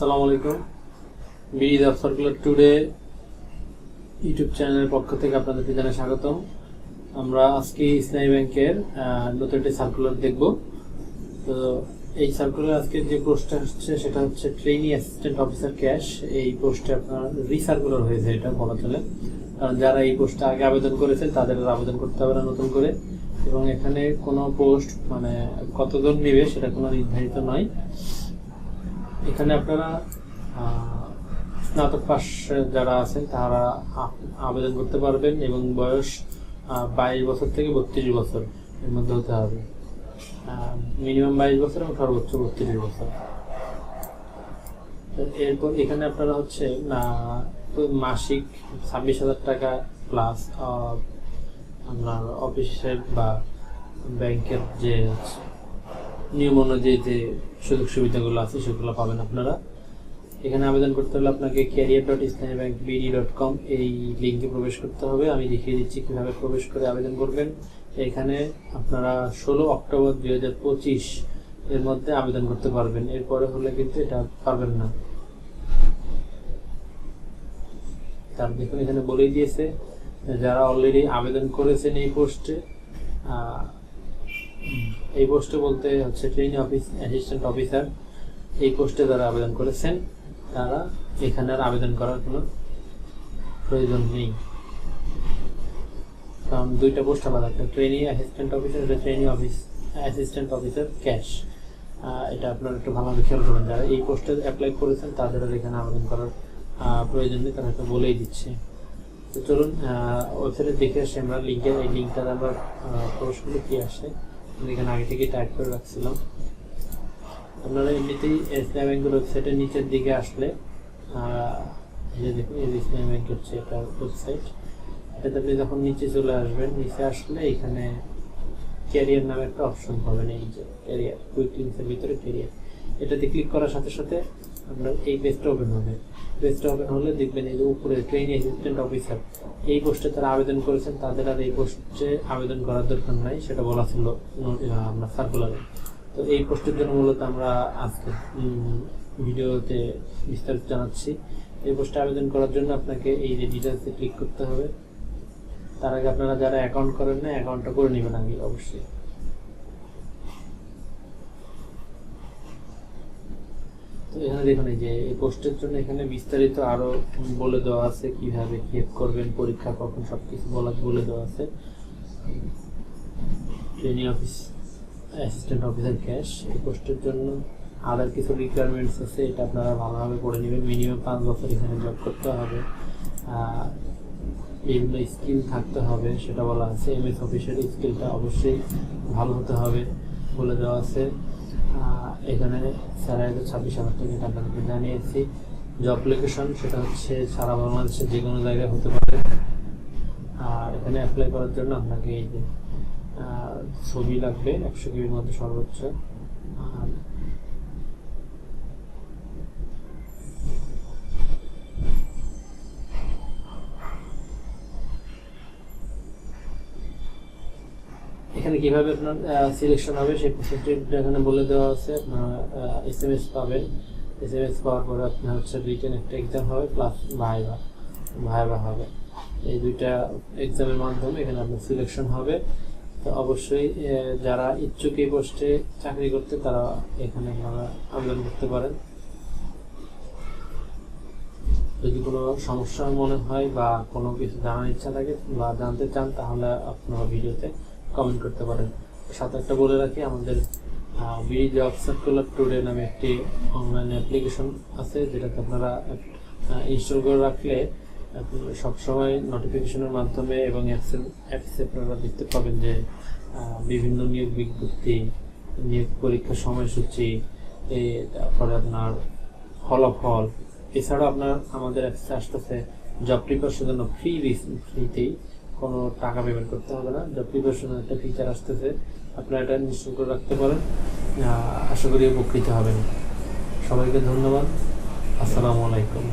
আসসালামু আলাইকুম। BD the circular today YouTube চ্যানেলের পক্ষ থেকে আপনাদেরকে জানাই স্বাগতম। আমরা আজকে ইসলামী ব্যাংকের নতুন একটি সার্কুলার দেখব। তো এই সার্কুলার আজকে যে পোস্টটা হচ্ছে, সেটা হচ্ছে ট্রেনি অ্যাসিস্ট্যান্ট অফিসার ক্যাশ। এই পোস্টে আপনার রিসার্কুলার হয়েছে, এটা বলা চলে। কারণ যারা এই পোস্টে আগে আবেদন করেছে, তাদের আবেদন করতে হবে না নতুন করে। এবং এখানে কোনো পোস্ট মানে কতজন নেবে, সেটা কোনো নির্ধারিত নয়। এখানে আপনারা স্নাতক পাশ যারা আছেন, তারা আবেদন করতে পারবেন এবং বয়স বাইশ বছর থেকে বত্রিশ বছর এর মধ্যে হতে হবে। মিনিমাম বাইশ বছর এবং সর্বোচ্চ বত্রিশ বছর। এরপর এখানে আপনারা হচ্ছে মাসিক ছাব্বিশ হাজার টাকা প্লাস আপনার অফিসের বা ব্যাংকের যে নিয়ম অনুযায়ী যে সুযোগ সুবিধাগুলো আছে সেগুলো পাবেন আপনারা। এখানে আবেদন করতে হলে আপনাকে career dot Islami bank BD dot com এই লিঙ্কে প্রবেশ করতে হবে। আমি দেখিয়ে দিচ্ছি কীভাবে প্রবেশ করে আবেদন করবেন। এখানে আপনারা ষোলো অক্টোবর দুই হাজার পঁচিশ এর মধ্যে আবেদন করতে পারবেন। এরপরে হলে কিন্তু এটা পারবেন না। তার দেখুন, এখানে বলেই দিয়েছে, যারা অলরেডি আবেদন করেছেন এই পোস্টে এই পোস্টে বলতে হচ্ছে ট্রেনিং অফিস অ্যাসিস্ট্যান্ট অফিসার এই পোস্টে যারা আবেদন করেছেন, তারা এখানে আর আবেদন করার কোনো প্রয়োজন নেই। কারণ দুইটা পোস্ট আলাদা, একটা ট্রেনিং অ্যাসিস্ট্যান্ট অফিসার এটা training office assistant officer cash এটা আপনার একটু ভালোভাবে খেয়াল করবেন, যারা এই পোস্টে অ্যাপ্লাই করেছেন, তাদের এখানে আবেদন করার প্রয়োজন নেই, তারা এটা বলেই দিচ্ছে। তো চলুন ওয়েবসাইটে দেখে আসি আমরা লিঙ্কের এই লিঙ্কটা আমরা প্রবেশ কি আসে। এখানে আগে থেকে টাইপ করে রাখছিলাম। আপনারা এমনিতেই ইসলাম ব্যাংকের ওয়েবসাইটের নিচের দিকে আসলে যে দেখুন ইসলাম ব্যাংক হচ্ছে এটা ওয়েবসাইট এটাতে আপনি যখন নিচে চলে আসবেন, নিচে আসলে এখানে ক্যারিয়ার নামে একটা অপশন পাবেন, এই যে ক্যারিয়ার কুইক লিঙ্কসের ভিতরে ক্যারিয়ার এটাতে ক্লিক করার সাথে সাথে আপনার এই পেজটা ওপেন হবে। পেজটা ওপেন হলে দেখবেন এই যে উপরে ট্রেনিং অ্যাসিস্ট্যান্ট অফিসার এই পোস্টে তারা আবেদন করেছেন, তাদের আর এই পোস্টে আবেদন করার দরকার নাই, সেটা বলা ছিল আপনার সার্কুলারে তো এই পোস্টের জন্য মূলত আমরা আজকে ভিডিওতে বিস্তারিত জানাচ্ছি। এই পোস্টে আবেদন করার জন্য আপনাকে এই যে ডিটেলসে ক্লিক করতে হবে। তার আগে আপনারা যারা অ্যাকাউন্ট করেন না অ্যাকাউন্টটা করে নেবেন আগে, অবশ্যই। এখানে দেখুন এই যে, এই পোস্টের জন্য এখানে বিস্তারিত আরও বলে দেওয়া আছে কীভাবে কি করবেন, পরীক্ষা কখন সবকিছু বলা, বলে দেওয়া আছে। Training office assistant officer cash এই পোস্টের জন্য আদার কিছু রিকোয়ারমেন্টস আছে, এটা আপনারা ভালোভাবে পড়ে নেবেন। মিনিমাম পাঁচ বছর এখানে জব করতে হবে। বিভিন্ন স্কিল থাকতে হবে, সেটা বলা আছে। এম এস অফিসের স্কিলটা অবশ্যই ভালো হতে হবে বলে দেওয়া আছে। এখানে স্যালারি ছাব্বিশ হাজার টাকা আপনাদেরকে জানিয়েছি। জব লোকেশন সেটা হচ্ছে সারা বাংলাদেশের যে কোনো জায়গায় হতে পারে। আর এখানে অ্যাপ্লাই করার জন্য আপনাকে এই যে ছবি লাগবে, একশো কেবির মধ্যে সর্বোচ্চ আর এখানে কীভাবে আপনার সিলেকশন হবে সেই প্রসেসটি এখানে বলে দেওয়া আছে। আপনার এস এম এস পাবেন। এস এম এস পাওয়ার পরে আপনার হচ্ছে রিটেন একটা এক্সাম হবে প্লাস ভাইবা ভাইবা হবে। এই দুইটা এক্সামের মাধ্যমে এখানে আপনার সিলেকশন হবে। তো অবশ্যই যারা ইচ্ছুক এই পোস্টে চাকরি করতে, তারা এখানে আপনারা আবেদন করতে পারেন। যদি কোনো সমস্যা মনে হয় বা কোনো কিছু জানার ইচ্ছা থাকে বা জানতে চান, তাহলে আপনারা ভিডিওতে কমেন্ট করতে পারেন। সাথে একটা বলে রাখি, আমাদের বিডি জব সার্কুলার টুডে নামে একটি অনলাইন অ্যাপ্লিকেশন আছে, যেটাতে আপনারা ইনস্টল করে রাখলে সবসময় নোটিফিকেশনের মাধ্যমে এবং অ্যাপসের অ্যাপসে আপনারা দেখতে পাবেন যে বিভিন্ন নিয়োগ বিজ্ঞপ্তি, নিয়োগ পরীক্ষার সময়সূচি তারপরে আপনার ফলাফল। এছাড়াও আপনার, আমাদের অ্যাপসে আসতেছে জব প্রিপারেশনের জন্য ফ্রি ফ্রিতেই কোনো টাকা পেমেন্ট করতে হবে না। জব প্রিপারেশনের একটা ফিচার আসতেছে, আপনারা এটা নিশ্চিত করে রাখতে পারেন। আশা করি উপকৃত হবেন। সবাইকে ধন্যবাদ। আসসালামু আলাইকুম।